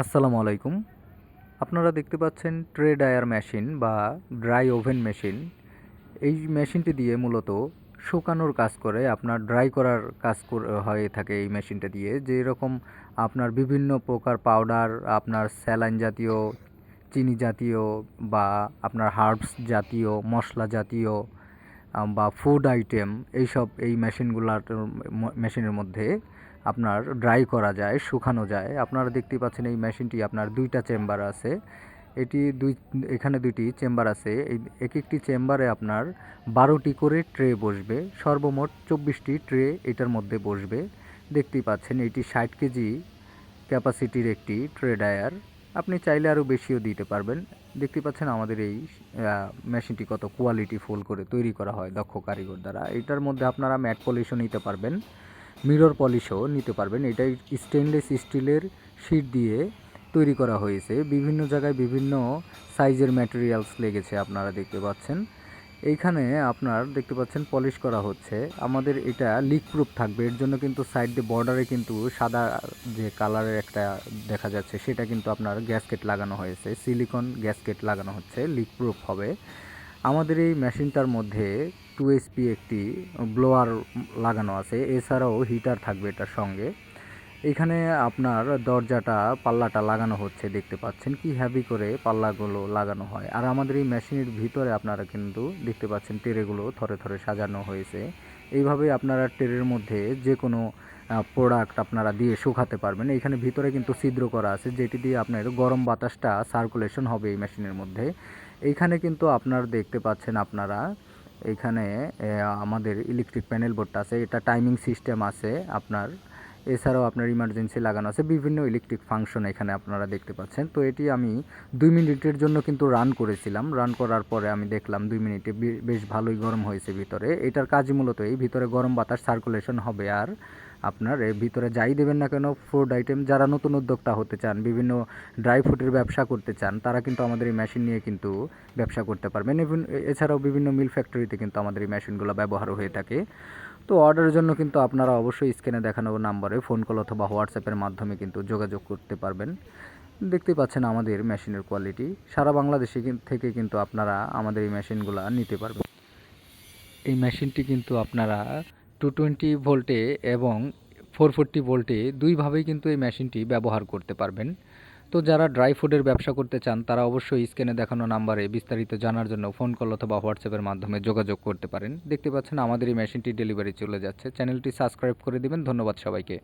আসসালামু আলাইকুম। আপনারা দেখতে পাচ্ছেন ট্রে ড্রায়ার মেশিন বা ড্রাই ওভেন মেশিন। এই মেশিনটি দিয়ে মূলত শুকানোর কাজ করে, আপনার ড্রাই করার কাজ হয়ে থাকে এই মেশিনটা দিয়ে। যেরকম আপনার বিভিন্ন প্রকার পাউডার, আপনার স্যালাইন জাতীয়, চিনি জাতীয় বা আপনার হার্বস জাতীয়, মশলা জাতীয় বা ফুড আইটেম, এইসব এই মেশিনগুলার মেশিনের মধ্যে আপনার ড্রাই করা যায়, শুকানো যায়। আপনারা দেখতে পাচ্ছেন এই মেশিনটি আপনার দুইটা চেম্বার আছে। এটি দুই, এখানে দুইটি চেম্বার আছে। এই এক একটি চেম্বারে আপনার বারোটি করে ট্রে বসবে। সর্বমোট চব্বিশটি ট্রে এটার মধ্যে বসবে। দেখতেই পাচ্ছেন এটি ষাট কেজি ক্যাপাসিটির একটি ট্রে ডায়ার আপনি চাইলে আরও বেশিও দিতে পারবেন। দেখতে পাচ্ছেন আমাদের এই মেশিনটি কত কোয়ালিটি ফুল করে তৈরি করা হয় দক্ষ কারিগর দ্বারা। এটার মধ্যে আপনারা ম্যাট পলিশও নিতে পারবেন। মিরর পলিশও নিতে পারবেন। এটা স্টেনলেস স্টিলের শিট দিয়ে তৈরি করা হয়েছে। বিভিন্ন জায়গায় বিভিন্ন সাইজের ম্যাটেরিয়ালস লেগেছে আপনারা দেখতে পাচ্ছেন। এইখানে আপনার দেখতে পাচ্ছেন পলিশ করা হচ্ছে। আমাদের এটা লিক প্রুফ থাকবে। এর জন্য কিন্তু সাইড দিয়ে বর্ডারে কিন্তু সাদা যে কালারের একটা দেখা যাচ্ছে, সেটা কিন্তু আপনার গ্যাসকেট লাগানো হয়েছে। সিলিকন গ্যাসকেট লাগানো হচ্ছে। লিক প্রুফ হবে। আমাদের এই মেশিনটার মধ্যে টু এসপি একটি ব্লোয়ার লাগানো আছে। এছাড়াও হিটার থাকবে এটার সঙ্গে। এখানে আপনার দরজাটা, পাল্লাটা লাগানো হচ্ছে দেখতে পাচ্ছেন। কি হ্যাভি করে পাল্লাগুলো লাগানো হয়। আর আমাদের এই মেশিনের ভিতরে আপনারা কিন্তু দেখতে পাচ্ছেন টেরেগুলো থরে থরে সাজানো হয়েছে। এইভাবে আপনারা টেরের মধ্যে যে কোনো প্রোডাক্ট আপনারা দিয়ে শুকাতে পারবেন। এইখানে ভিতরে কিন্তু ছিদ্র করা আছে, যেটি দিয়ে আপনার গরম বাতাসটা সার্কুলেশন হবে এই মেশিনের মধ্যে। এইখানে কিন্তু আপনার দেখতে পাচ্ছেন আপনারা এইখানে আহ, আমাদের ইলেকট্রিক প্যানেল বোর্ডটা আছে এটা টাইমিং সিস্টেম আছে আপনার। এছাড়াও আপনার ইমার্জেন্সি লাগানো আছে বিভিন্ন ইলেকট্রিক ফাংশন এখানে আপনারা দেখতে পাচ্ছেন। তো এটি আমি দুই মিনিটের জন্য কিন্তু রান করেছিলাম। রান করার পরে আমি দেখলাম দুই মিনিটে বেশ ভালোই গরম হয়েছে ভিতরে। এটার কাজ মূলত এই ভিতরে গরম বাতাস সার্কুলেশন হবে আর আপনার এর ভিতরে যাই দেবেন না কেন ফুড আইটেম যারা নতুন উদ্যোক্তা হতে চান, বিভিন্ন ড্রাই ফ্রুটের ব্যবসা করতে চান, তারা কিন্তু আমাদের এই মেশিন নিয়ে কিন্তু ব্যবসা করতে পারবেন। এবং এছাড়াও বিভিন্ন মিল ফ্যাক্টরিতে কিন্তু আমাদের এই মেশিনগুলো ব্যবহার হয়ে থাকে। তো অর্ডারের জন্য কিন্তু আপনারা অবশ্যই স্ক্রিনে দেখানো নাম্বারে ফোন কল অথবা হোয়াটসঅ্যাপের মাধ্যমে কিন্তু যোগাযোগ করতে পারবেন। দেখতেই পাচ্ছেন আমাদের মেশিনের কোয়ালিটি সারা বাংলাদেশে থেকে কিন্তু আপনারা আমাদের এই মেশিনগুলো নিতে পারবেন। এই মেশিনটি কিন্তু আপনারা টু টোয়েন্টি ভোল্টে এবং ফোর ফোরটি ভোল্টে দুইভাবেই কিন্তু এই মেশিনটি ব্যবহার করতে পারবেন। তো যারা ড্রাই ফুডের ব্যবসা করতে চান, তারা অবশ্যই স্ক্রিনে দেখানো নাম্বারে বিস্তারিত জানার জন্য ফোন কল অথবা হোয়াটসঅ্যাপের মাধ্যমে যোগাযোগ করতে পারেন। দেখতে পাচ্ছেন আমাদের এই মেশিনটি ডেলিভারি চলে যাচ্ছে। চ্যানেলটি সাবস্ক্রাইব করে দিবেন। ধন্যবাদ সবাইকে।